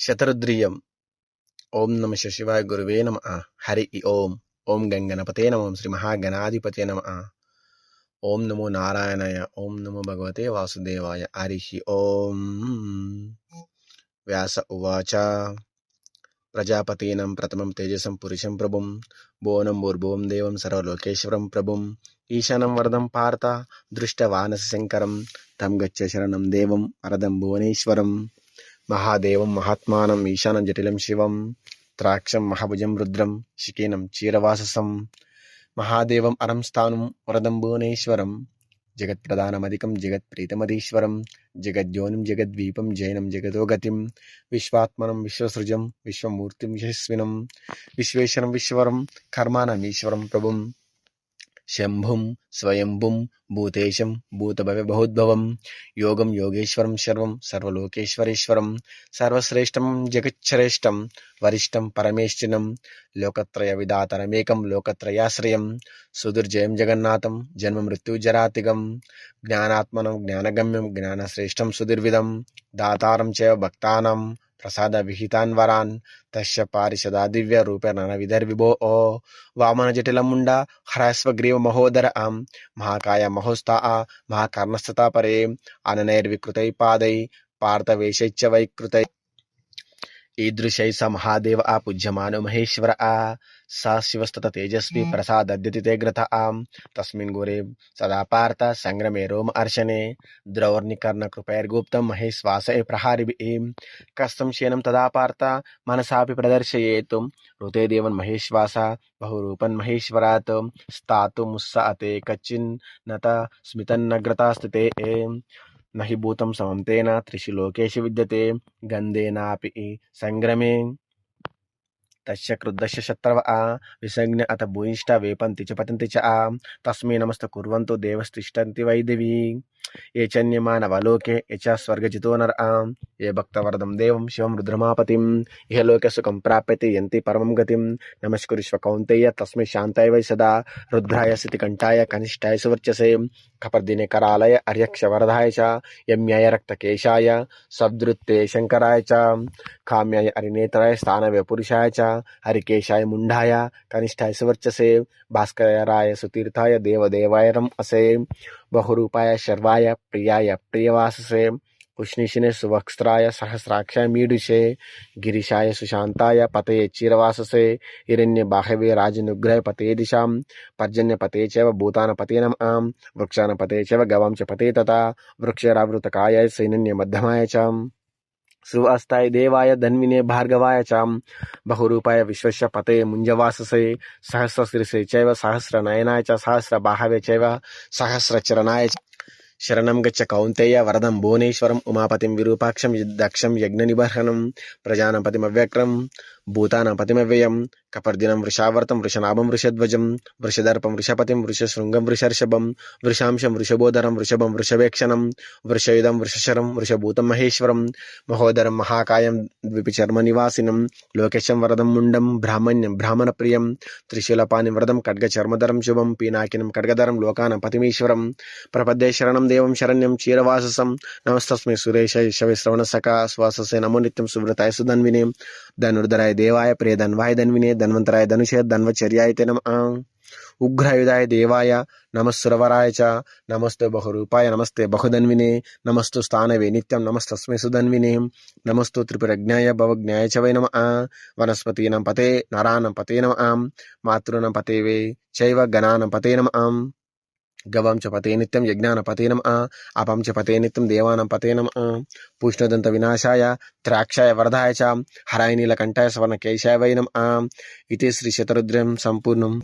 శతరుద్రియం. ఓం నమ శివాయ గురువే నమ. హరి ఓం. ఓం గంగణపతే నమ. శ్రీ మహాగణాధిపతే నమ. ఓం నమో నారాయణాయ. ఓం నమో భగవతే వాసుదేవాయ. హరి ఓం. వ్యాస ఉవాచ. ప్రజాపతీనం ప్రథమం తేజసం పురుషం ప్రభుం. భువనం భూర్భువం దేవం సర్వలోకేశ్వరం ప్రభుం. ఈశానం వరదం పార్త. దృష్టవానస శంకరం. తం గచ్చ శరణం దేవం. వరదం భువనేశ్వరం. మహాదేవం మహాత్మానం ఈశానం జటిలం శివం త్రాక్షం మహాభుజం రుద్రం శికేనం చీరవాససం మహాదేవం అరంస్థానం వరదం భువనేశ్వరం జగత్ప్రధానమధికం జగత్ప్రీతమధీశ్వరం జగజ్యోనిం జగద్వీపం జైనం జగదో గతిం విశ్వాత్మనం విశ్వసృజం విశ్వమూర్తిం యశస్వినం విశ్వేశ్వరం విశ్వరం కర్మాణమీశ్వరం ప్రభుం శంభుం స్వయంభుం భూతేశం భూతభవబహోద్భవం యోగం యోగేశ్వరం సర్వం సర్వలోకేశ్వరేశ్వరం సర్వశ్రేష్టం జగచ్చరేష్టం వరిష్టం పరమేశ్వరం లోకత్రయ విధాతరమేకం లోకత్రయాశ్రయం సుదుర్జయం జగన్నాథం జన్మ మృత్యుజరాతిగం జ్ఞానాత్మనం జ్ఞానగమ్యం జ్ఞానశ్రేష్టం సుదుర్విధం దాతారం చ భక్తానం ప్రసాద విహితాన్ వరాన్ తస్య పారిషదా దివ్య రూపేణ విదర్విభో ఓ వామన జటిలముండ ముండ హ్రస్వగ్రీవ మహోదర ఆం మహాకాయ మహోస్తా మహాకర్ణస్థతా పరే అననైర్వికృతై పాదై పార్థవేషైచ్చ వైకృతై ఈదృశై స మహాదేవ ఆ పూజ్యమానో మహేశ్వర ఆ స శివస్తత తేజస్వి ప్రసాదద్యతి తే గ్రత ఆం తస్మిన్ గురే సదా పార్థ సంగ్రమే రోమ అర్శనే ద్రౌర్నికర్ణ కృపైర్గుప్తం మహేశ్వాస ప్రహారిభిः కస్తం శయనం తదా పార్థ మనసాపి ప్రదర్శయేతు ఋతే దేవన్ మహేశ్వాస బహురూపన్ మహేశ్వరాత్ స్థాతు ముస్స అతే కచ్చిన్ నత స్మితన్నగ్రతాస్థితే నహి భూతం సమం తేన త్రిషు లోకేషు విద్యతే గంధేనాపి సంగ్రమే. తస్య క్రుద్ధస్య శత్రవ ఆ విసజ్ఞ అత భూయిష్ట వేపంతి చ పతంతి చ ఆ తస్మై నమస్త కుర్వంతు దేవస్తిష్టంతి వైదివి. ఏ చన్యమానవలోకే ఏ చ స్వర్గజితో నర ఏ భక్తవరదం దేవం శివం రుద్రమాపతిం ఇహ లోకే సుఖం ప్రాప్యతే యంతి పరమం గతిం. నమస్కరిష్వ కౌంతేయ తస్మై శాంతాయ వై సదా. రుద్రాయ స్థితికంఠాయ కనిష్టాయ సువర్చసే. కపర్దినే కరాలయ అర్యక్ష వరదాయ చ. యమ్యాయ రక్తకేశాయ సబ్దృత్తే శంకరాయ చ. కామ్యాయ అరినేతరాయ స్థానవే పురుషాయ చ. హరికేశాయ ముండాయ కనిష్టాయ సువర్చసే. భాస్కరాయ సుతీర్థాయ దేవదేవాయ రం అసే. బహురూపాయ శర్వాయ ప్రియాయ ప్రియవాససే ఉష్ణిషినే సువక్స్త్రాయ సహస్రాక్షాయ మీడుషే గిరిశాయ సుశాంతాయ పతయే చిరవాససే హిరణ్య బాహవే రాజనుగ్రహ పతే దిశాం పర్జన్య పతే చైవ భూతాన పతే నమ ఆం వృక్షాన పతే చైవ గవాం చ పతే తథా వృక్షరావృతకాయ సైనన్య మధ్యమాయ చ సువాస్తాయ దేవాయ ధన్వినే భార్గవాయ చాం బహురూపాయ విశ్వస్య పతే ముంజవాససే సహస్రశిరసే చైవ సహస్ర నయనాయ చ సహస్ర బాహవే చైవ సహస్ర చరణాయ శరణం గచ్చ కౌంతేయ వరదం భువనేశ్వరం ఉమాపతిం విరూపాక్షం దక్షం యజ్ఞ నిబర్హనం ప్రజానపతిమవ్యక్రం భూతానపతిమవ్యయం కపర్దినం వృషావర్తం వృషనాభం వృషధ్వజం వృషదర్పం వృషపతిం వృషశృంగం వృషర్షభం వృషాంశం వృషభోదరం వృషభం వృషవేక్షణం వృషయుధం వృషశరం వృషభూతం మహేశ్వరం మహోదరం మహాకాయం ద్విపిచర్మ నివాసినం లోకేశం వరదం ముండం బ్రాహ్మణ్యం బ్రాహ్మణప్రియం త్రిశూలపాని వరదం ఖడ్గచర్మధరం శుభం పీనాకినం ఖడ్గధరం లోకాన పతిమీశ్వరం ప్రపద్దే శరణం దేవం శరణ్యం చీరవాససం నమస్తస్మై సురేష శవిశ్రవణ సఖా శ్వాససే నమో నిత్యం సువ్రతాయ సుధన్వినే ధనుర్ధరాయ దేవాయ ప్రియ ధన్వాయ ధన్వినే ధన్వంతరాయ ధనుషే ధన్వచర్యాయతే నమ. ఉగ్రయుధాయ దేవాయ నమస్సురవరాయ చ నమస్తే బహురూపాయ నమస్తే బహుధన్వినే నమస్తు స్థానవే నిత్యం నమస్తస్మై సుధన్వినే నమస్తు త్రిపురజ్ఞాయ భవజ్ఞాయ చ వై నమ. వనస్పతీనం పతే నరానం పతే నమ. ఆం మాతృనం పతే వే చైవ గణానం పతే నమ. ఆం గవం చ పతే నిత్యం యజ్ఞాన పతేనం ఆ అపం చ పతే నిత్యం దేవానం పతేనం ఆ పూష్ణదంత వినాశాయ త్రాక్షాయ వరదాయ చ హరాయ నీలకంఠాయ సవర్ణ కేశాయ వైనం ఆ ఇది శ్రీ శతరుద్రం సంపూర్ణం.